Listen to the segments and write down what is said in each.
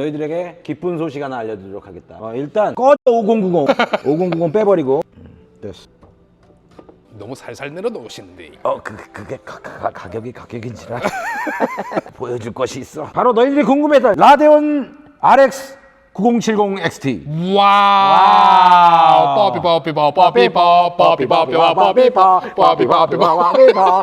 너희들에게 기쁜 소식 하나 알려드리도록 하겠다. 어, 일단 꺼져 5090. 5090 빼버리고. 음, 됐어. 너무 살살 내려놓으시는데. 어, 그, 그게 가, 가, 가격이 가격인지라 보여줄 것이 있어. 바로 너희들이 궁금했던 라데온 RX 9070 XT. 와우. 뽀삐 뽀삐 뽀 뽀삐 뽀 뽀삐 뽀삐뽀 뽀삐 뽀 뽀삐뽀삐 뽀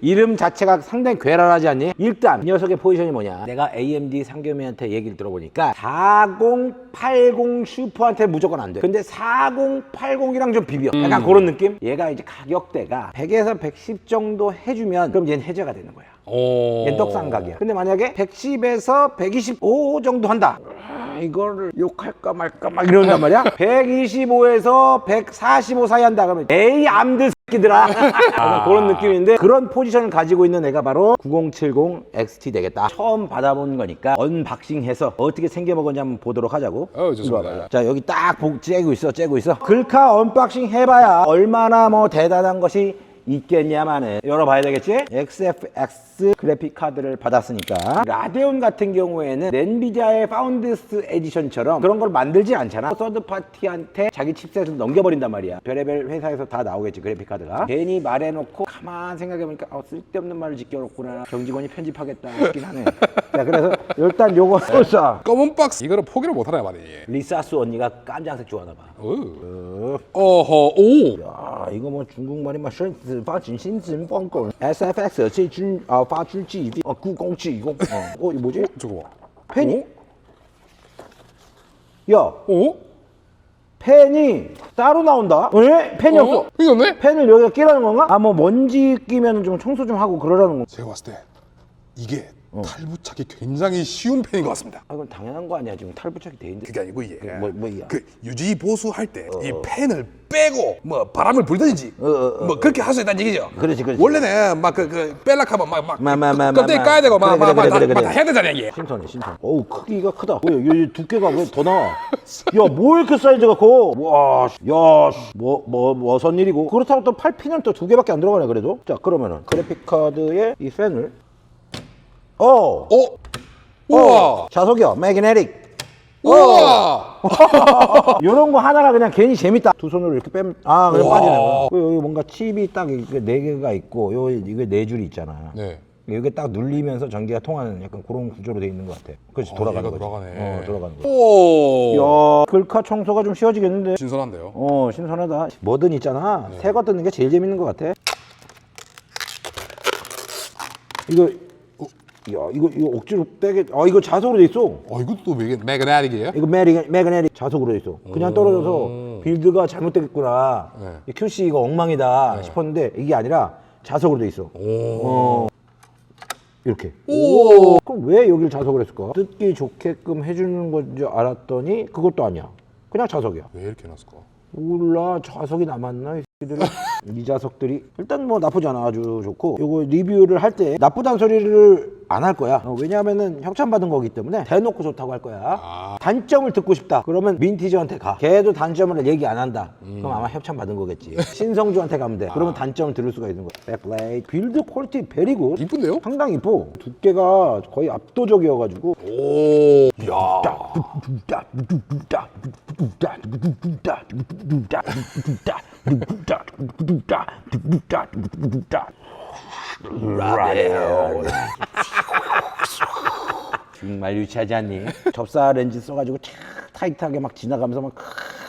이름 자체가 상당히 괴랄하지 않니? 일단 이 녀석의 포지션이 뭐냐? 내가 AMD 상겸이한테 얘기를 들어보니까 4080 슈퍼한테 무조건 안 돼. 근데 4080이랑 좀 비벼. 약간 그런 느낌? 얘가 이제 가격대가 100에서 110 정도 해주면 그럼 얘는 해제가 되는 거야. 오. 얘는 떡상각이야. 근데 만약에 110에서 125 정도 한다. 아, 이거를 욕할까 말까 막 이런단 말이야. 125에서 145 사이 한다 그러면 에이 암드 새끼들아. 약간 그런 느낌인데 그런 포지션을 가지고 있는 애가 바로 9070 XT 되겠다. 처음 받아본 거니까 언박싱해서 어떻게 생겨 먹었는지 한번 보도록 하자고. 어, 좋습니다. 자 여기 딱 보- 째고 있어 째고 있어. 글카 언박싱 해봐야 얼마나 뭐 대단한 것이 있겠냐마는 열어봐야 되겠지? XFX 그래픽 카드를 받았으니까. 라데온 같은 경우에는 엔비디아의 파운드스 에디션처럼 그런 걸 만들지 않잖아. 서드 파티한테 자기 칩셋을 넘겨버린단 말이야. 별의별 회사에서 다 나오겠지 그래픽 카드가. 괜히 말해놓고 가만 생각해보니까 어, 쓸데없는 말을 지켜놓구나. 정직원이 편집하겠다 싶긴 하네. 자 그래서 일단 요거 쏘자. 검은 박스. 이거를 포기를 못하네 말이지. 리사스 언니가 깜장색 좋아하나 봐. 어. 어허 오. 아, 이거 뭐 중국말이 막身 子发진신진 뻥뻥 SFX 这支啊发出记어90720 어, 어 이거 뭐지? 저거 봐. 펜이? 야 오? 펜이 따로 나온다? 왜? 펜이 어? 없어 이거 없네? 펜을 여기다 끼라는 건가? 아 뭐 먼지 끼면 좀 청소 좀 하고 그러라는 건가? 제가 봤을 때 이게 탈부착이 굉장히 쉬운 펜인 것 같습니다. 아 이건 당연한 거 아니야. 지금 탈부착이 돼 있는데 그게 아니고 이게. 뭐, 뭐야? 그 유지 보수할 때이 펜을 빼고 뭐 바람을 불든지 어, 어, 뭐 그렇게 할 수 있다는 얘기죠. 그렇지, 그렇지. 원래는 막 그그 뺄락하면 막막 마, 마, 마, 껍데기 마, 까야 되고 그래, 막막 그래, 막 그래, 그래, 다 그래. 해야 되잖아요 이게. 신선해 신선 어우 크기가 크다. 왜, 이 두께가 왜 더 나와 야 뭐 이렇게 사이즈가 커? 와야뭐 뭐 뭐선 일이고. 그렇다고 또 팔피는 또두 개밖에 안 들어가네 그래도. 자 그러면은 그래픽 카드에 이 팬을 어 어? 우와. 자석이야 매그네틱 우와. 이런 거 하나가 그냥 괜히 재밌다 두 손으로 이렇게 빼면 아 그냥 우와. 빠지네 그 여기 뭔가 칩이 딱 이게 네 개가 있고 요 이게 네 줄이 있잖아 네. 여기 딱 눌리면서 전기가 통하는 약간 그런 구조로 돼 있는 것 같아 그렇지 돌아가는 얘가 거지 돌아가네. 어 돌아가는 거 오. 야, 글카 청소가 좀 쉬워지겠는데? 신선한데요. 어, 신선하다. 뭐든 있잖아. 새 거 뜯는 게 제일 재밌는 것 같아. 이거, 어, 야, 이거, 이거 억지로 빼게, 아, 이거 자석으로 돼 있어. 어 이것도 또 매그 매그네틱이에요? 이거 매그네틱 자석으로 돼 있어. 그냥 떨어져서 빌드가 잘못됐구나. 네. 이 QC 이거 엉망이다 싶었는데 이게 아니라 자석으로 돼 있어. 어. 이렇게. 오. 그럼 왜 여기를 자석을 했을까? 뜯기 좋게끔 해주는 건 줄 알았더니 그것도 아니야. 그냥 자석이야. 왜 이렇게 해놨을까? 몰라 자석이 남았나 이 이이 자석들이 일단 뭐 나쁘지 않아 아주 좋고 요거 리뷰를 할 때 나쁘다는 소리를 안 할 거야 어, 왜냐하면은 협찬 받은 거기 때문에 대놓고 좋다고 할 거야 아. 단점을 듣고 싶다 그러면 민티즈한테 가 걔도 단점을 얘기 안 한다 그럼 아마 협찬 받은 거겠지 신성주한테 가면 돼 그러면 단점을 들을 수가 있는 거야 백플레이 빌드 퀄리티 베리고 이쁜데요? 상당히 이뻐 두께가 거의 압도적이어가지고 오. 야. Rabbit. 정말 유치하지 않니? 접사 렌즈 써가지고 촥 타이트하게 막 지나가면서 막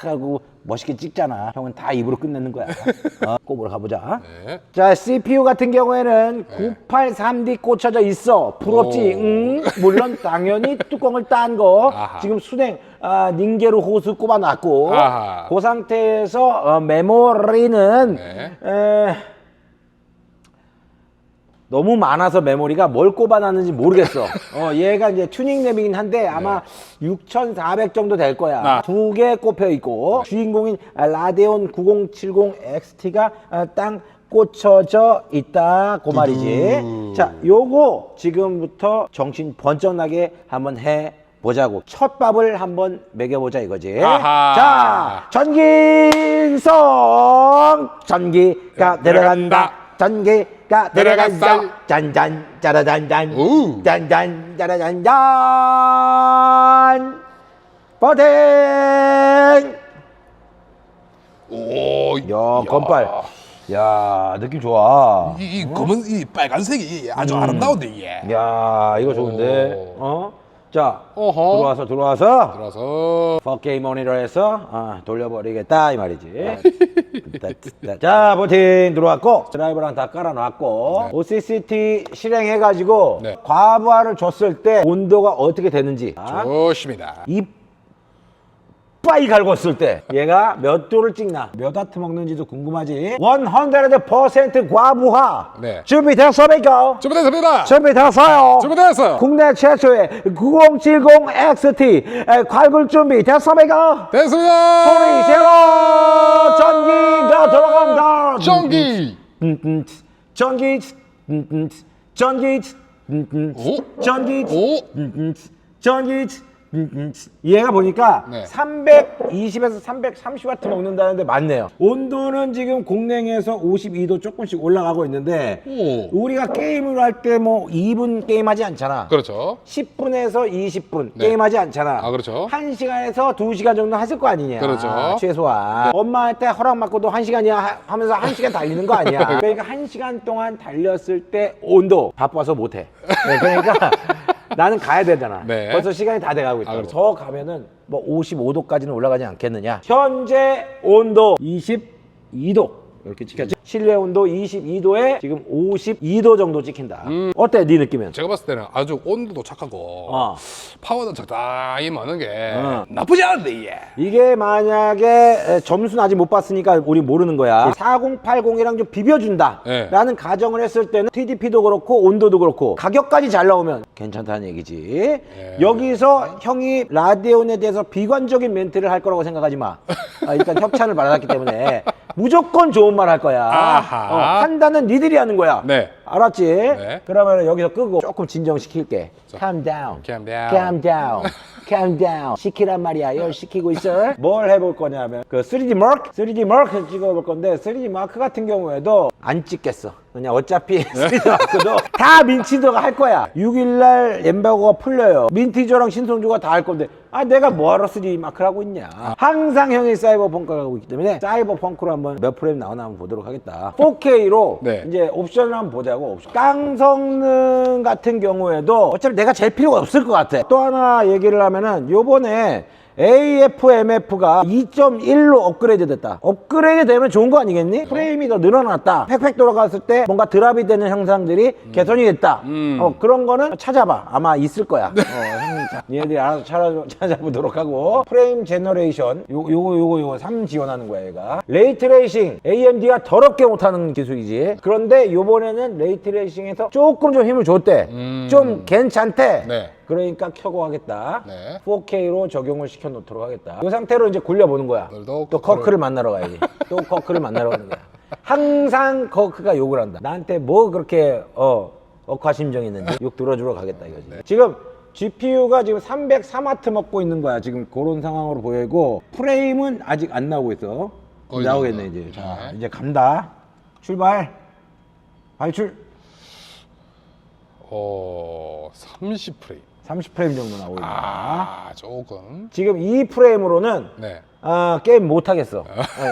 하고 멋있게 찍잖아. 형은 다 입으로 끝내는 거야. 어? 꼽으러 가보자. 네. 자, CPU 같은 경우에는 983D 꽂혀져 있어. 부럽지? 오. 응? 물론 당연히 뚜껑을 딴 거. 아하. 지금 수냉 아, 닌게로 호스 꼽아놨고. 아하. 그 상태에서 어, 메모리는 네. 에, 너무 많아서 메모리가 뭘 꼽아놨는지 모르겠어. 어, 얘가 이제 튜닝 랩이긴 한데 아마 6,400 정도 될 거야. 아. 두 개 꼽혀 있고 주인공인 라데온 9070 XT가 어, 땅 꽂혀져 있다 그 말이지. 자, 요거 지금부터 정신 번쩍 나게 한번 해. 보자고 첫 밥을 한번 먹여 보자 이거지. 아하. 자, 전기성 전기가. 내려간다. 전기 들어갔어. 들어갔어 짠짠 짜라잔짠 오. 짠짠 짜라잔짠 버팅 오. 야 건빨 야 느낌 좋아 이, 이 검은 이 빨간색이 아주 음. 아름다운데 이게. 야 이거 좋은데 오. 어? 자 어허. 들어와서 들어와서. 들어서. 4K 모니터에서 아, 돌려버리겠다 이 말이지. 자 버팅 들어왔고 드라이버랑 다 깔아놨고 OCCT 실행해가지고 네. 과부하를 줬을 때 온도가 어떻게 되는지. 아, 좋습니다. 이 빠이 갈궜을 때 얘가 몇 도를 찍나 몇 와트 먹는지도 궁금하지 100% 과부하 네. 준비됐습니까? 준비됐습니다. 준비됐어요 준비됐어요. 국내 최초의 9070XT 에, 괄굴 준비 됐습니까? 됐습니다. 소리 제로 전기가 들어간다 전기. 음, 음, 전기 음, 음, 전기 음, 음, 오? 전기 오. 음, 음, 전기. 얘가 보니까 네. 320에서 330와트 먹는다는데 맞네요 온도는 지금 공랭에서 52도 조금씩 올라가고 있는데 오. 우리가 게임을 할 때 뭐 2분 게임하지 않잖아 그렇죠. 10분에서 20분 네. 게임하지 않잖아. 아, 그렇죠. 1시간에서 2시간 정도 했을 거 아니냐. 그렇죠. 최소한. 엄마한테 허락 받고도 1시간이야 하면서 1시간 달리는 거 아니야. 그러니까 1시간 동안 달렸을 때 온도 바빠서 못 해. 네, 그러니까 나는 가야 되잖아. 네. 벌써 시간이 다 돼가고 있다. 아, 그렇죠. 더 가면은 뭐 55도까지는 올라가지 않겠느냐. 현재 온도 22도. 이렇게 찍혔지. 실내 온도 22도에 지금 52도 정도 찍힌다. 음. 어때? 네 느낌은? 제가 봤을 때는 아주 온도도 착하고 어. 파워도 적당히 많은 게 어. 나쁘지 않은데 이게. 이게 만약에 에, 점수는 아직 못 봤으니까 우리 모르는 거야. 4080이랑 좀 비벼준다. 네. 라는 가정을 했을 때는 TDP도 그렇고 온도도 그렇고 가격까지 잘 나오면 괜찮다는 얘기지. 여기서 형이 라데온에 대해서 비관적인 멘트를 할 거라고 생각하지 마. 아, 일단 협찬을 받았기 때문에 무조건 좋은 말 할 거야. 아하. 어, 판단은 니들이 하는 거야. 네. 알았지? 네. 그러면 여기서 끄고 조금 진정시킬게. Calm down. Calm down. Calm down. Calm down. 시키란 말이야. 이걸 시키고 있어. 뭘 해볼 거냐면 그 3D 마크, 3D 마크 찍어볼 건데 3D 마크 같은 경우에도 안 찍겠어. 그냥 어차피 3D 마크도 다 민티저가 할 거야. 6일날 엠바고가 풀려요. 민티저랑 신성주가 다 할 건데 아 내가 뭐하러 3D 마크를 하고 있냐. 항상 형이 사이버 펑크를 하고 있기 때문에 사이버 펑크로 한번 몇 프레임 나오나 한번 보도록 하겠다. 4K로 네. 이제 옵션을 한번 보자고. 옵션. 깡성능 같은 경우에도 어차피 내가 제일 필요가 없을 것 같아. 또 하나 얘기를 하면은 요번에 AFMF가 2.1로 업그레이드 됐다. 업그레이드 되면 좋은 거 아니겠니? 프레임이 더 늘어났다. 팩팩 돌아갔을 때 뭔가 드랍이 되는 형상들이 개선이 됐다. 어, 그런 거는 찾아봐. 아마 있을 거야. 어, 형님, 자, 얘들이 알아서 찾아, 찾아보도록 하고. 프레임 제너레이션. 요, 요거, 요거, 요거 3 지원하는 거야, 얘가. 레이트레이싱. AMD가 더럽게 못하는 기술이지. 그런데 요번에는 레이트레이싱에서 조금 좀 힘을 줬대. 좀 괜찮대. 네. 그러니까 켜고 하겠다. 네. 4K로 적용을 시켜 놓도록 하겠다. 이 상태로 이제 굴려 보는 거야. 오늘도 또 커크를- 만나러 가야지. 또 커크를 만나러 가는 거야. 항상 커크가 욕을 한다. 나한테 뭐 그렇게 어 억하심정 있는지 욕 들어주러 가겠다 이거지. 네. 지금 GPU가 지금 303와트 먹고 있는 거야. 지금 그런 상황으로 보이고 프레임은 아직 안 나오고 있어. 나오겠네. 이제. 자 네. 이제 간다. 출발. 발출. 어, 30프레임. 30프레임 정도 나오고 있다. 아, 조금. 지금 이 프레임으로는 네. 아, 게임 못 하겠어. 어,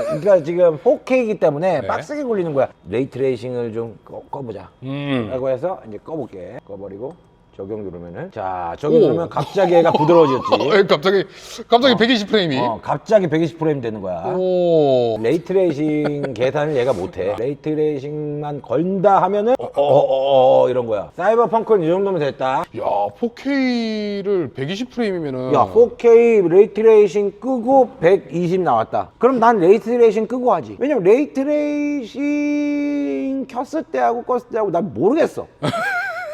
그러니까 지금 4K이기 때문에 네. 빡세게 굴리는 거야. 레이트레이싱을 좀 꺼, 꺼보자. 음. 라고 해서 이제 꺼볼게. 꺼버리고 적용 누르면은 자 적용 오. 누르면 갑자기 얘가 부드러워졌지. 어, 갑자기 갑자기 120 프레임이. 어, 갑자기 120 프레임 되는 거야. 오. 레이트레이싱 계산을 얘가 못해. 레이트레이싱만 건다 하면은 어어 어 이런 거야. 사이버펑크는 이 정도면 됐다. 야, 4K를 120 프레임이면은 야 4K 레이트레이싱 끄고 120 나왔다. 그럼 난 레이트레이싱 끄고 하지. 왜냐면 레이트레이싱 켰을 때하고 껐을 때하고 난 모르겠어.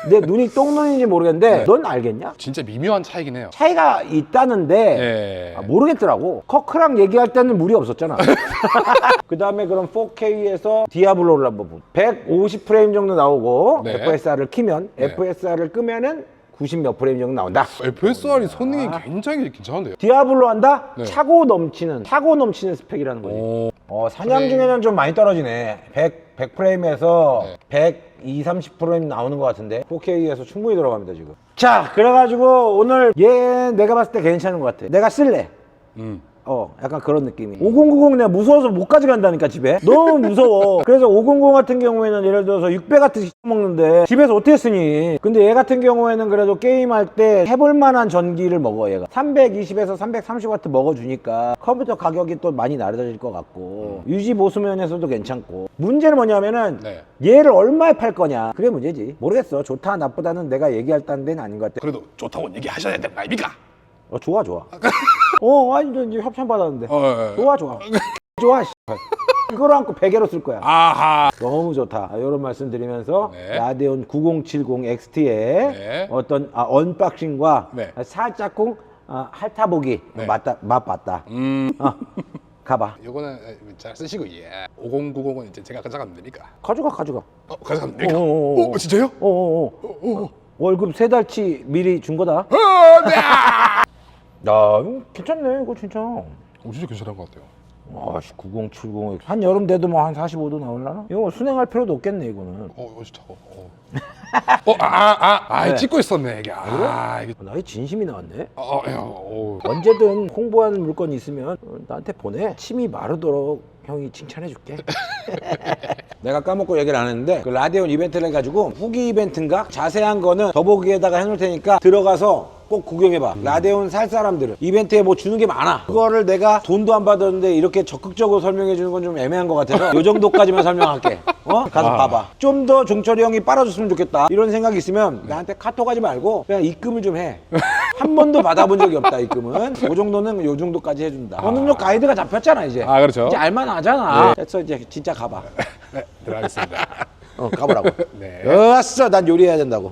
내 눈이 똥눈인지 모르겠는데 넌 알겠냐? 진짜 미묘한 차이긴 해요. 차이가 있다는데 예. 아, 모르겠더라고. 커크랑 얘기할 때는 무리 없었잖아. 그 다음에 그럼 4K에서 디아블로를 한번 보. 150 프레임 정도 나오고 네. FSR을 키면 네. FSR을 끄면은 90 몇 프레임 정도 나온다. FSR이 성능이 굉장히 괜찮은데요. 디아블로 한다? 네. 차고 넘치는 차고 넘치는 스펙이라는 거지. 오. 어, 사냥 프레임. 중에는 좀 많이 떨어지네. 100 100프레임에서 120, 30프레임 나오는 것 같은데 4K에서 충분히 들어갑니다 지금. 자 그래가지고 오늘 얘 내가 봤을 때 괜찮은 것 같아. 내가 쓸래. 음. 어 약간 그런 느낌이 5090 내가 무서워서 못 가져간다니까 집에. 너무 무서워. 그래서 500 같은 경우에는 예를 들어서 600 같은 시 먹는데 집에서 어떻게 쓰니? 근데 얘 같은 경우에는 그래도 게임할 때 해볼 만한 전기를 먹어 얘가. 320에서 330W 먹어주니까 컴퓨터 가격이 또 많이 낮아질 것 같고 유지 보수 면에서도 괜찮고. 문제는 뭐냐면은 네. 얘를 얼마에 팔 거냐? 그게 문제지. 모르겠어. 좋다 나쁘다는 내가 얘기할 딴 데는 아닌 것 같아. 그래도 좋다고 얘기하셔야 되는 거 아닙니까? 어 좋아 좋아 어 아니 저 이제 협찬 받았는데 어, 예, 예. 좋아 좋아 좋아 씨. 이걸 안고 베개로 쓸 거야 아하. 너무 좋다 이런 말씀 드리면서 네. 라데온 9070 XT의 네. 어떤 아, 언박싱과 네. 살짝쿵 아, 핥아보기 네. 맞다 맛봤다 음. 어, 가봐 요거는 잘 쓰시고 예. 5090은 이제 제가 가져가면 됩니까? 가져가 가져가 어, 가져가면 됩니까? 어어어어. 어, 진짜요? 어어어 어, 어. 월급 세 달치 미리 준 거다 어, 네. 야 이거 괜찮네 이거 진짜 어, 진짜 괜찮은 것 같아요. 아씨 9070 한 여름 돼도 뭐 한 45도 나올라나? 이거 순행할 필요도 없겠네 이거는 어, 이거 진짜. 어, 어. 어, 아, 아, 아, 아, 네. 찍고 있었네 이게. 아, 이게. 나의 진심이 나왔네 어, 어, 야, 어. 언제든 홍보하는 물건이 있으면 어, 나한테 보내. 침이 마르도록 형이 칭찬해 줄게. 내가 까먹고 얘기를 안 했는데 그 라디온 이벤트를 해가지고 후기 이벤트인가 자세한 거는 더보기에다가 해놓을 테니까 들어가서 꼭 구경해봐. 라데온 살 사람들은 이벤트에 뭐 주는 게 많아. 그거를 내가 돈도 안 받았는데 이렇게 적극적으로 설명해 주는 건 좀 애매한 것 같아서 요 정도까지만 설명할게. 어? 가서 아. 봐봐. 좀 더 종철이 형이 빨아줬으면 좋겠다. 이런 생각이 있으면 나한테 카톡 하지 말고 그냥 입금을 좀 해. 한 번도 받아본 적이 없다 입금은. 그 정도는 요 정도까지 해준다. 어느 정 가이드가 잡혔잖아 이제. 아, 그렇죠. 이제 알만하잖아. 그래서 이제 진짜 가봐. 네, 들어가겠습니다. 어 가보라고. 네. 좋았어. 난 요리해야 된다고.